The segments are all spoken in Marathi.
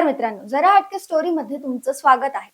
नमस्कार मित्रांनो जरा हटके स्टोरी मध्ये तुमचं स्वागत आहे.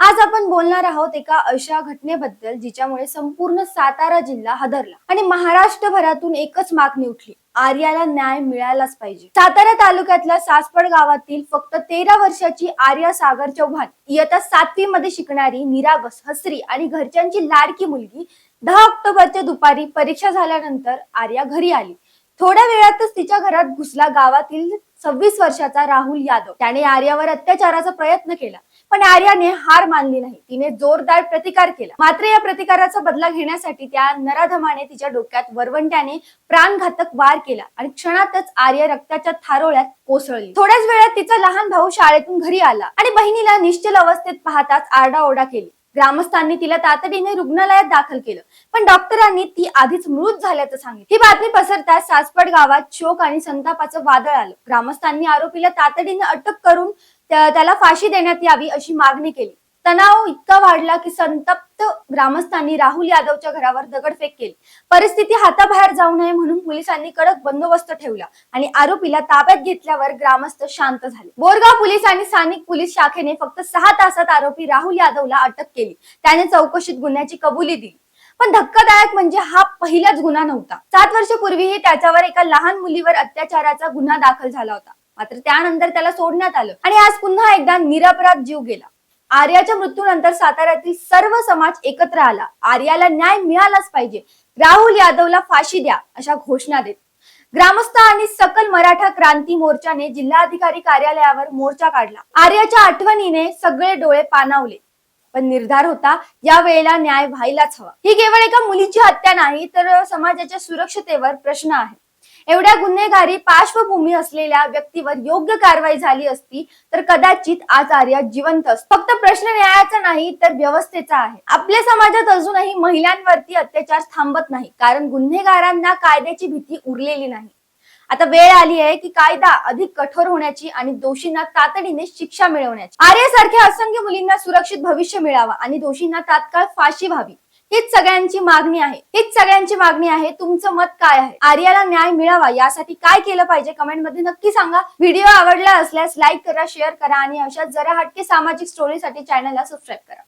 आज आपण बोलणार आहोत एका अशा घटनेबद्दल जिच्यामुळे संपूर्ण सातारा जिल्हा हादरला आणि महाराष्ट्रभरातून एकच मागणी उठली आर्याला न्याय मिळालाच पाहिजे. सातारा तालुक्यातल्या सासपड गावातील फक्त तेरा वर्षाची आर्या सागर चौहान इयत्ता सातवी मध्ये शिकणारी निरागस हसरी आणि घरच्यांची लाडकी मुलगी दहा ऑक्टोबरच्या दुपारी परीक्षा झाल्यानंतर आर्या घरी आली. थोड्या वेळातच तिच्या घरात घुसला गावातील सव्वीस वर्षाचा राहुल यादव. त्याने आर्यावर अत्याचाराचा प्रयत्न केला पण आर्याने हार मानली नाही. तिने जोरदार प्रतिकार केला. मात्र या प्रतिकाराचा बदला घेण्यासाठी त्या नराधमाने तिच्या डोक्यात वरवंट्याने प्राणघातक वार केला आणि क्षणातच आर्य रक्ताच्या थारोळ्यात कोसळली. थोड्याच वेळात तिचा लहान भाऊ शाळेतून घरी आला आणि बहिणीला निश्चल अवस्थेत पाहताच आरडाओरडा केली. ग्रामस्थांनी तिला तातडीने रुग्णालयात दाखल केलं. पण डॉक्टरांनी ती आधीच मृत झाल्याचं सांगितलं. ही बातमी पसरताच सासपड गावात शोक आणि संतापाचं वादळ आलं. ग्रामस्थांनी आरोपीला तातडीने अटक करून त्याला फाशी देण्यात यावी अशी मागणी केली. तणाव इतका वाढला की संतप्त ग्रामस्थांनी राहुल यादवच्या घरावर दगडफेक केली. परिस्थिती हाताबाहेर जाऊ नये म्हणून पोलिसांनी कडक बंदोबस्त ठेवला आणि आरोपीला ताब्यात घेतल्यावर ग्रामस्थ शांत झाले. बोरगाव पोलीस आणि स्थानिक पोलीस शाखेने फक्त सहा तासात आरोपी राहुल यादवला अटक केली. त्याने चौकशीत गुन्ह्याची कबुली दिली. पण धक्कादायक म्हणजे हा पहिलाच गुन्हा नव्हता. सात वर्षपूर्वीही त्याच्यावर एका लहान मुलीवर अत्याचाराचा गुन्हा दाखल झाला होता. मात्र त्यानंतर त्याला सोडण्यात आलं आणि आज पुन्हा एकदा निरपराध जीव गेला. आर्याच्या मृत्यूनंतर साताऱ्यातील सर्व समाज एकत्र आला. आर्याला न्याय मिळालाच पाहिजे. राहुल यादवला फाशी द्या अशा घोषणा देत. ग्रामस्थ आणि सकल मराठा क्रांती मोर्चाने जिल्हाधिकारी कार्यालयावर मोर्चा काढला. आर्याच्या आठवणीने सगळे डोळे पाणावले. पण निर्धार होता या वेळेला न्याय व्हायलाच हवा. ही केवळ एका मुलीची हत्या नाही तर समाजाच्या सुरक्षतेवर प्रश्न आहे एवढ्या गुन्हेगारी पार्श्वभूमी असलेल्या व्यक्तीवर योग्य कारवाई झाली असती तर कदाचित आज आर्या जिवंत फक्त प्रश्न न्यायाचा नाही तर व्यवस्थेचा आहे. आपल्या समाजात अजूनही महिलांवरती अत्याचार थांबत नाही कारण गुन्हेगारांना कायद्याची भीती उरलेली नाही. आता वेळ आली आहे की कायदा अधिक कठोर होण्याची आणि दोषींना तातडीने शिक्षा मिळवण्याची. आर्यासारख्या असंख्य मुलींना सुरक्षित भविष्य मिळावं आणि दोषींना तात्काळ फाशी व्हावी. हीच सगळ्यांची मागणी आहे. हीच सगळ्यांची मागणी आहे. तुमचं मत काय आहे? आर्याला न्याय मिळावा यासाठी काय केलं पाहिजे? कमेंटमध्ये नक्की सांगा. व्हिडिओ आवडला असल्यास लाईक करा शेअर करा आणि अशाच जरा हटके सामाजिक स्टोरीसाठी चॅनलला सबस्क्राईब करा.